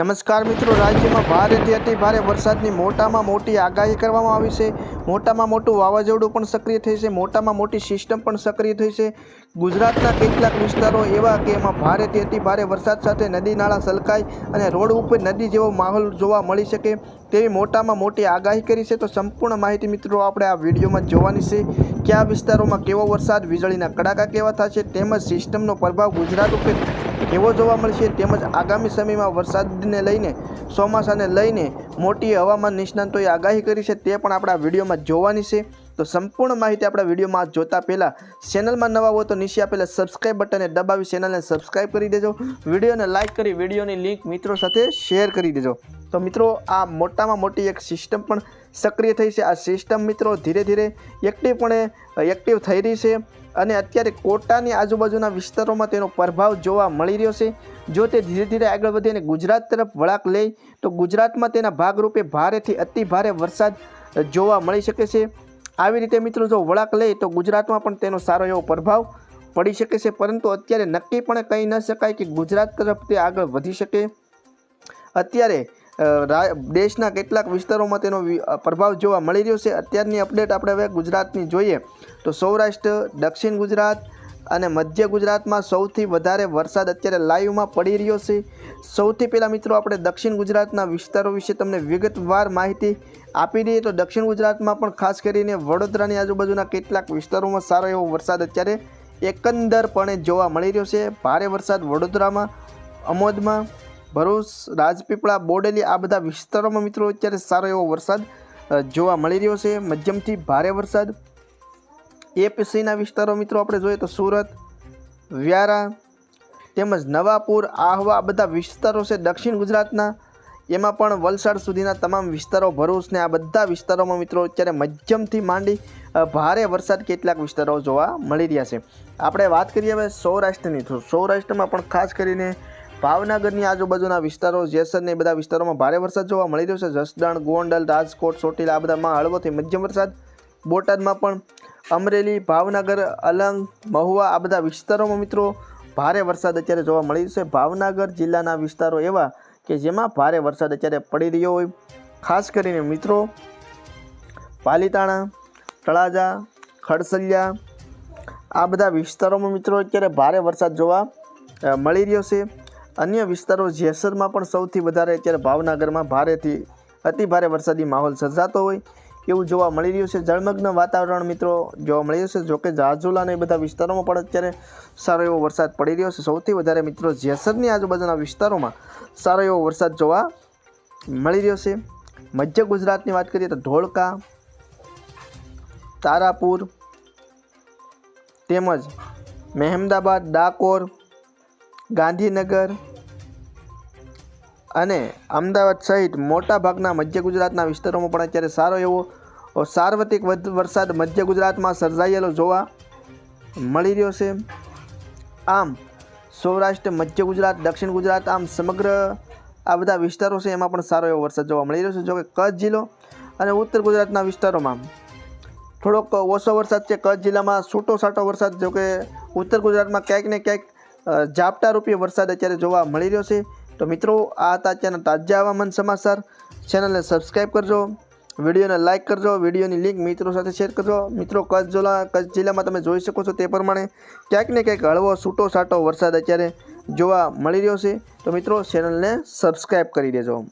નમસ્કાર મિત્રો, રાજ્યમાં ભારેથી અતિ ભારે વરસાદની મોટામાં મોટી આગાહી કરવામાં આવી છે. મોટામાં મોટું વાવાઝોડું પણ સક્રિય થઈ છે. મોટામાં મોટી સિસ્ટમ પણ સક્રિય થઈ છે. ગુજરાતના કેટલાક વિસ્તારો એવા કે એમાં ભારેથી અતિ ભારે વરસાદ સાથે નદી નાળા સલકાય અને રોડ ઉપર નદી જેવો માહોલ જોવા મળી શકે તેવી મોટામાં મોટી આગાહી કરી છે. તો સંપૂર્ણ માહિતી મિત્રો આપણે આ વિડીયોમાં જોવાની છે. કયા વિસ્તારોમાં કેવો વરસાદ, વીજળીના કડાકા કેવા થશે, તેમજ સિસ્ટમનો પ્રભાવ ગુજરાત ઉપર કેવો જોવા મળશે તેમજ આગામી સમયમાં વરસાદને લઈને, ચોમાસાને લઈને મોટી હવામાન નિષ્ણાંતોએ આગાહી કરી છે તે પણ આપણા વિડીયોમાં જોવાની છે. તો સંપૂર્ણ માહિતી આપણા વિડીયોમાં જોતા પહેલાં ચેનલમાં નવા હો તો નીચે આપેલા સબસ્ક્રાઇબ બટનને દબાવી ચેનલને સબસ્ક્રાઇબ કરી દેજો. વિડીયોને લાઇક કરી, વિડીયોની લિંક મિત્રો સાથે શેર કરી દેજો. તો મિત્રો, આ મોટામાં મોટી એક સિસ્ટમ પણ સક્રિય થઈ છે. આ સિસ્ટમ મિત્રો ધીરે ધીરે એક્ટિવપણે એક્ટિવ થઈ રહી છે અને અત્યારે કોટાની આજુબાજુના વિસ્તારોમાં તેનો પ્રભાવ જોવા મળી રહ્યો છે. જો તે ધીરે ધીરે આગળ વધે અને ગુજરાત તરફ વળાંક લે, તો ગુજરાતમાં તેના ભાગરૂપે ભારેથી અતિ ભારે વરસાદ જોવા મળી શકે છે. આવી રીતે મિત્રો જો વળાંક લે, તો ગુજરાતમાં પણ તેનો સારો એવો પ્રભાવ પડી શકે છે. પરંતુ અત્યારે નક્કીપણે કહી ન શકાય કે ગુજરાત તરફ તે આગળ વધી શકે. અત્યારે દેશના કેટલાક વિસ્તારોમાં તેનો પ્રભાવ જોવા મળી રહ્યો છે. અત્યારની અપડેટ આપણે હવે ગુજરાતની જોઈએ તો સૌરાષ્ટ્ર, દક્ષિણ ગુજરાત અને મધ્ય ગુજરાતમાં સૌથી વધારે વરસાદ અત્યારે લાઈવમાં પડી રહ્યો છે. સૌથી પહેલાં મિત્રો આપણે દક્ષિણ ગુજરાતના વિસ્તારો વિશે તમને વિગતવાર માહિતી આપી દઈએ તો દક્ષિણ ગુજરાતમાં પણ ખાસ કરીને વડોદરાની આજુબાજુના કેટલાક વિસ્તારોમાં સારો એવો વરસાદ અત્યારે એકંદરપણે જોવા મળી રહ્યો છે. ભારે વરસાદ વડોદરામાં, અમોદમાં ભરૂચ રાજપીપળા બોડેલી આ બધા વિસ્તારોમાં મિત્રો અત્યારે સારો એવો વરસાદ જોવા મળી રહ્યો છે. મધ્યમથી ભારે વરસાદ. એપીસીના વિસ્તારો મિત્રો આપણે જોઈએ તો સુરત, વ્યારા તેમજ નવાપુર, આહવા આ બધા વિસ્તારો છે દક્ષિણ ગુજરાતના. એમાં પણ વલસાડ સુધીના તમામ વિસ્તારો ભરૂચને આ બધા વિસ્તારોમાં મિત્રો અત્યારે મધ્યમથી માંડી ભારે વરસાદ કેટલાક વિસ્તારો જોવા મળી રહ્યા છે. આપણે વાત કરીએ હવે સૌરાષ્ટ્રની તો સૌરાષ્ટ્રમાં પણ ખાસ કરીને ભાવનગરની આજુબાજુના વિસ્તારો જેસર ને બધા વિસ્તારોમાં ભારે વરસાદ જોવા મળી રહ્યો છે. જસદણ, ગોંડલ, રાજકોટ, ચોટીલા આ બધામાં હળવોથી મધ્યમ વરસાદ. બોટાદમાં પણ અમરેલી, ભાવનગર, અલંગ, મહુવા આ બધા વિસ્તારોમાં મિત્રો ભારે વરસાદ અત્યારે જોવા મળી રહ્યો છે. ભાવનગર જિલ્લાના વિસ્તારો એવા કે જેમાં ભારે વરસાદ અત્યારે પડી રહ્યો હોય. ખાસ કરીને મિત્રો પાલીતાણા, તળાજા, ખડસલિયા આ બધા વિસ્તારોમાં મિત્રો અત્યારે ભારે વરસાદ જોવા મળી રહ્યો છે. અન્ય વિસ્તારો જેસરમાં પણ સૌથી વધારે અત્યારે ભાવનગરમાં ભારેથી અતિ ભારે વરસાદી માહોલ સર્જાતો હોય એવું જોવા મળી રહ્યું છે. જળમગ્ન વાતાવરણ મિત્રો જોવા મળી રહ્યું છે. જોકે ઝાઝુલા અને બધા વિસ્તારોમાં પણ અત્યારે સારો એવો વરસાદ પડી રહ્યો છે. સૌથી વધારે મિત્રો જેસરની આજુબાજુના વિસ્તારોમાં સારો એવો વરસાદ જોવા મળી રહ્યો છે. મધ્ય ગુજરાતની વાત કરીએ તો ધોળકા, તારાપુર તેમજ મહેમદાબાદ, ડાકોર ગાંધીનગર અને અમદાવાદ સહિત મોટાભાગના મધ્ય ગુજરાતના વિસ્તારોમાં પણ અત્યારે સારો એવો સાર્વત્રિક વરસાદ મધ્ય ગુજરાતમાં સર્જાયેલો જોવા મળી રહ્યો છે. આમ, સૌરાષ્ટ્ર, મધ્ય ગુજરાત, દક્ષિણ ગુજરાત, આમ સમગ્ર આ બધા વિસ્તારો છે એમાં પણ સારો એવો વરસાદ જોવા મળી રહ્યો છે. જોકે કચ્છ જિલ્લો અને ઉત્તર ગુજરાતના વિસ્તારોમાં થોડોક ઓછો વરસાદ છે. કચ્છ જિલ્લામાં છૂટો છાંટો વરસાદ, જોકે ઉત્તર ગુજરાતમાં ક્યાંક ને ક્યાંક ઝાપટા રૂપી વરસાદ અત્યારે જોવા મળી રહ્યો છે. તો મિત્રો, આ હતા અત્યારના તાજા હવામાન સમાચાર. ચેનલને સબસ્ક્રાઈબ કરજો. વિડીયોને લાઇક કરજો. વિડીયોની લિંક મિત્રો સાથે શેર કરજો. મિત્રો, કચ્છ જિલ્લા કચ્છ જિલ્લામાં તમે જોઈ શકો છો તે પ્રમાણે ક્યાંક ને ક્યાંક હળવો છૂટો સાટો વરસાદ અત્યારે જોવા મળી રહ્યો છે. તો મિત્રો ચેનલને સબસ્ક્રાઈબ કરી દેજો.